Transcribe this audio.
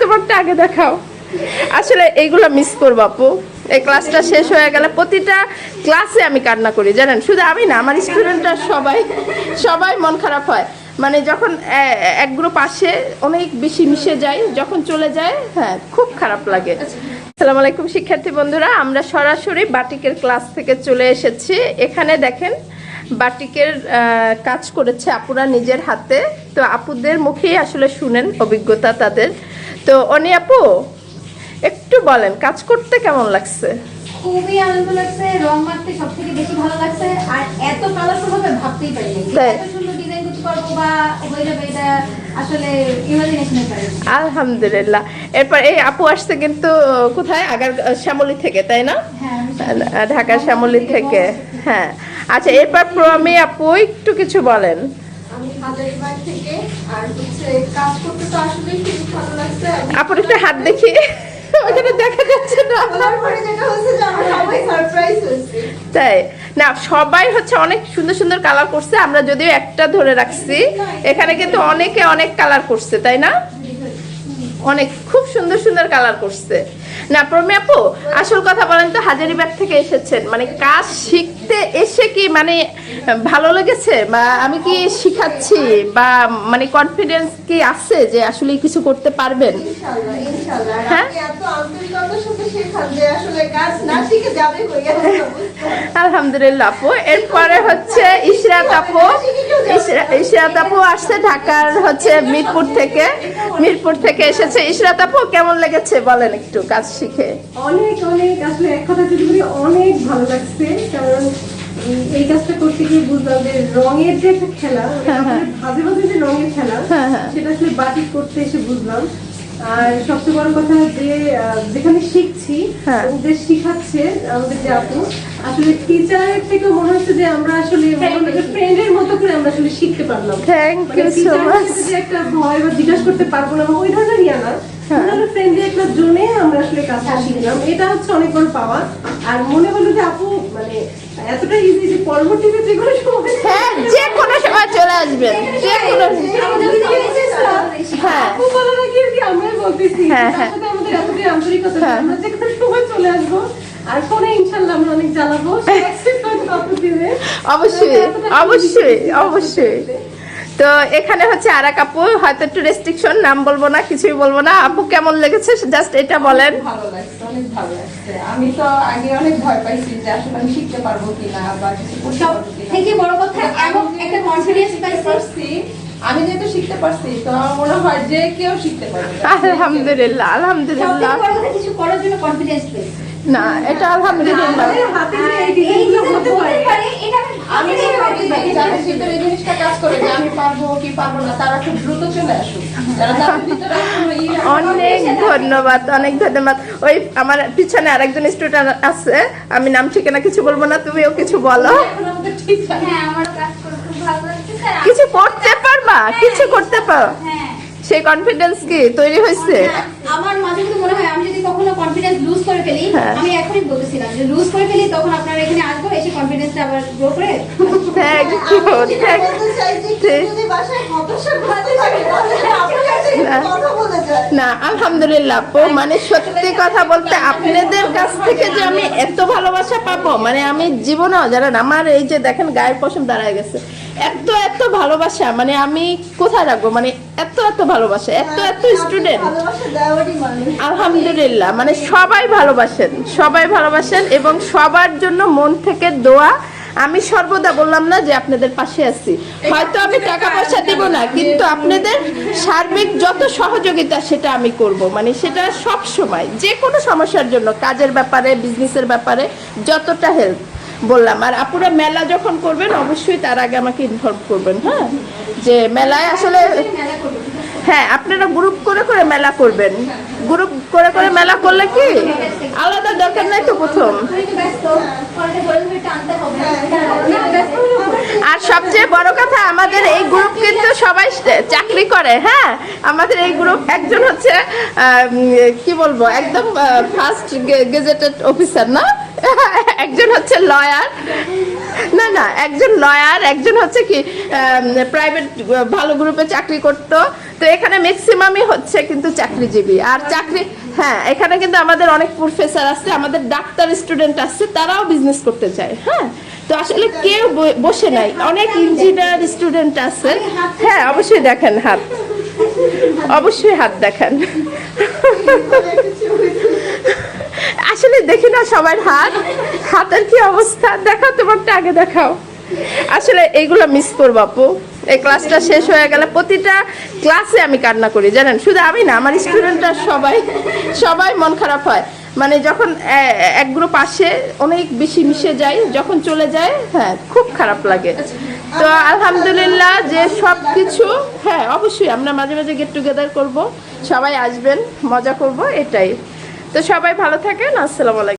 তোমারটা আগে দেখাও। আসলে এইগুলো মিস করব আপু। এই ক্লাসটা শেষ হয়ে গেলে প্রতিটা ক্লাসে আমি কান্না করি, জানেন? শুধু আমি না, আমার স্টুডেন্টরা সবাই সবাই মন খারাপ হয়। মানে যখন এক গ্রুপ আসে, অনেক বেশি মিশে যায়, যখন চলে যায় হ্যাঁ খুব খারাপ লাগে। আসসালামু আলাইকুম শিক্ষার্থী বন্ধুরা, আমরা সরাসরি বাটিকের ক্লাস থেকে চলে এসেছি। এখানে দেখেন বাটিকের কাজ করেছে আপুরা নিজের হাতে। তো আপুদের মুখেই আসলে শুনেন অভিজ্ঞতা তাদের। তো অনি আপু একটু বলেন কাজ করতে কেমন লাগছে? খুবই আনন্দ লাগছে রং মারতে সব থেকে বেশি ভালো লাগছে আর এত কালারফুল হবে ভাবতেই পারিনি। এত সুন্দর ডিজাইন করতে পারব বা হয়ে যাবে এটা আসলে ইমাজিনেশনে পারি আলহামদুলিল্লাহ। এরপর এই আপু আসছে কিন্তু কোথায়? আগার শ্যামলী থেকে তাই না? হ্যাঁ আমি ঢাকা শ্যামলী থেকে। হ্যাঁ। আচ্ছা এরপর প্রমি আপু একটু কিছু বলেন। আপুর একটু হাত দেখি। ওখানে দেখা যাচ্ছে না। তাই। না সবাই হচ্ছে অনেক সুন্দর সুন্দর কালার করছে। আমরা যদিও একটা ধরে রাখছি এখানে কিন্তু অনেকে অনেক কালার করছে তাই না? অনেক খুব সুন্দর সুন্দর কালার করছে। না প্রমি আপু আসল কথা বলেন তো হাজারিবাগ থেকে এসেছেন। মানে কাজ শিখতে এসে কি মানে ভালো লেগেছে? বা আমি কি শিখাচ্ছি? বা মানে কনফিডেন্স কি আছে যে আসলে কিছু করতে পারবেন? হ্যাঁ? আলহামদুলিল্লাহ আপু। এরপরে হচ্ছে ইশরাত আপু। ইশরাত আপু আসছে ঢাকার হচ্ছে মিরপুর থেকে। মিরপুর থেকে এসেছে। ইশরাত আপু কেমন লেগেছে? বলেন একটু কাজ শিখে। অনেক অনেক। আসলে এক কথা যদি বলি অনেক ভালো লাগছে। কারণ এই কাজটা করতে গিয়ে বুঝলাম যে রঙের যে একটা খেলা হ্যাঁ, হ্যাঁ। ভাজে ভাজে যে রঙের খেলা হ্যাঁ। সেটা আসলে বাটিক করতে এসে বুঝলাম। আর সবচেয়ে বড় কথা যে যেখানে শিখছি হ্যাঁ। ওদের শিখাচ্ছে আমাদের যে আপু। আসলে টিচারের থেকে মনে হচ্ছে যে আমরা আসলে ফ্রেন্ডের মতো করে আমরা আসলে শিখতে পারলাম। Thank মানে you so teacher much. হিসেবে যে একটা ভয় বা জিজ্ঞাসা করতে পারব না ওই ধরনের ইয়া না। হ্যাঁ। ফ্রেন্ডলি একটা জোনে আমরা আসলে কাজটা শিখলাম। এটা হচ্ছে অনেক বড় পাওয়া। আর মনে হলো যে আপু মানে এতটা ইজি যে পরবর্তীতে যে কোনো সময় হ্যাঁ যে কোনো সময় চলে আসবেন যে কোনো হ্যাঁ। আপু আমরাই বলতেছি। হ্যাঁ, হ্যাঁ। সাথে আমাদের এতটাই আন্তরিকতা হ্যাঁ। আমরা যে কোনো সময় চলে আসব। আর ফোনে ইনশাল্লাহ আমরা অনেক জ্বালাবো। অবশ্যই অবশ্যই অবশ্যই। তো এখানে হচ্ছে আরাক আপু হয়তো একটু রেস্ট্রিকশন নাম বলব না কিছুই বলব না। আপু কেমন লেগেছে? জাস্ট এটা বলেন। ভালো লাগছে অনেক ভালো লাগছে। আমি তো আগে অনেক ভয় পাইছি যে আসলে আমি শিখতে পারব কিনা বা কিছু। থেকে বড় কথা? এমন একটা কনফিডেন্স পাইছি আমি যেহেতু শিখতে পারছি তো আমার মনে হয় যে কেউ শিখতে পারবে। আলহামদুলিল্লাহ আলহামদুলিল্লাহ। কিছু করার জন্য কনফিডেন্স না এটা আলহামদুলিল্লাহ। আমাদের হাতে যে এই এই ডিজাইনগুলো ডিজাইন হতে পারে পারে এটা আমি আমি ভাবি যে যাদের ভিতরে এই জিনিসটা কাজ করে যে আমি পারব কি পারব না তারা খুব দ্রুত চলে আসুক। যারা তাদের ভিতরে এখনও ই রাখে, অনেক ধন্যবাদ অনেক ধন্যবাদ। ওই আমার পিছনে আরেকজন স্টুডেন্ট আছে আমি নাম ঠিকানা কিছু বলব না তুমিও কিছু বলো। হ্যাঁ আমার কাজ করতে খুব ভালো লাগছে স্যার কিছু করতে পারবা? কিছু করতে পারো হ্যাঁ সেই কনফিডেন্স কি তৈরি হয়েছে? আমার মাঝে মধ্যে মনে হয় আমি যদি কখনো কনফিডেন্স লুজ করে ফেলি হ্যাঁ। আমি এখনই বলতেছিলাম যে লুজ করে ফেলি তখন আপনারা এখানে আসব এসে কনফিডেন্সটা আবার গ্রো করে থ্যাংক ইউ না। আলহামদুলিল্লাহ। আপু মানে সত্যি কথা বলতে আপনাদের কাছ থেকে যে আমি এত ভালোবাসা পাবো মানে আমি জীবনেও জানেন আমার এই যে দেখেন গায়ের পশম দাঁড়ায় গেছে এত এত ভালোবাসা মানে আমি কোথায় রাখব? মানে এত এত ভালোবাসা এত এত স্টুডেন্ট আলহামদুলিল্লাহ মানে সবাই ভালোবাসেন সবাই ভালোবাসেন এবং সবার জন্য মন থেকে দোয়া আমি সর্বদা বললাম না যে আপনাদের পাশে আছি। হয়তো আমি টাকা পয়সা দিব না, কিন্তু আপনাদের সার্বিক যত সহযোগিতা সেটা আমি করব। মানে সেটা সব সময় যে কোনো সমস্যার জন্য, কাজের ব্যাপারে বিজনেসের ব্যাপারে, যতটা হেল্প বললাম। আর আপুরা মেলা যখন করবেন, অবশ্যই তার আগে আমাকে ইনফর্ম করবেন হ্যাঁ? যে মেলায় আসলে? হ্যাঁ আপনারা গ্রুপ করে করে মেলা করবেন। গ্রুপ করে করে মেলা করলে কি? আলাদা দরকার নাই তো প্রথম তুই তো ব্যস্ত পরে বলে তুমি টানতে হবে হ্যাঁ, না, ব্যস্ত হলে হবে না। আর সবচেয়ে বড় কথা, আমাদের এই গ্রুপ কিন্তু সবাই চাকরি করে হ্যাঁ? আমাদের এই গ্রুপ একজন হচ্ছে কি বলব, একদম ফার্স্ট গেজেটেড অফিসার না? একজন হচ্ছে লয়ার না না, একজন লয়ার একজন হচ্ছে কি প্রাইভেট ভালো গ্রুপে চাকরি করতো। তো এখানে ম্যাক্সিমামই হচ্ছে কিন্তু চাকরিজীবী। আর চাকরি হ্যাঁ এখানে কিন্তু আমাদের অনেক প্রফেসর আছে, আমাদের ডাক্তার স্টুডেন্ট আছে, তারাও বিজনেস করতে চায় হ্যাঁ? তো আসলে কেউ বসে নাই, অনেক ইঞ্জিনিয়ার স্টুডেন্ট আছে। হ্যাঁ অবশ্যই দেখেন হাত, অবশ্যই হাত দেখেন। আসলে দেখি না সবার হাত, হাতের কি অবস্থা? দেখাও তোমারটা, আগে দেখাও। আসলে এইগুলো মিস করব, আপু। এই ক্লাসটা শেষ হয়ে গেলে প্রতিটা ক্লাসে আমি কান্না করি, জানেন? শুধু আমি না, আমার স্টুডেন্টরা সবাই সবাই মন খারাপ হয়। মানে যখন এক গ্রুপ আসে, অনেক বেশি মিশে যায়, যখন চলে যায় হ্যাঁ খুব খারাপ লাগে। তো আলহামদুলিল্লাহ যে সব কিছু হ্যাঁ অবশ্যই আমরা মাঝে মাঝে গেট টুগেদার করব, সবাই আসবেন, মজা করব, এটাই। তো সবাই ভালো থাকেন, আসসালামু আলাইকুম।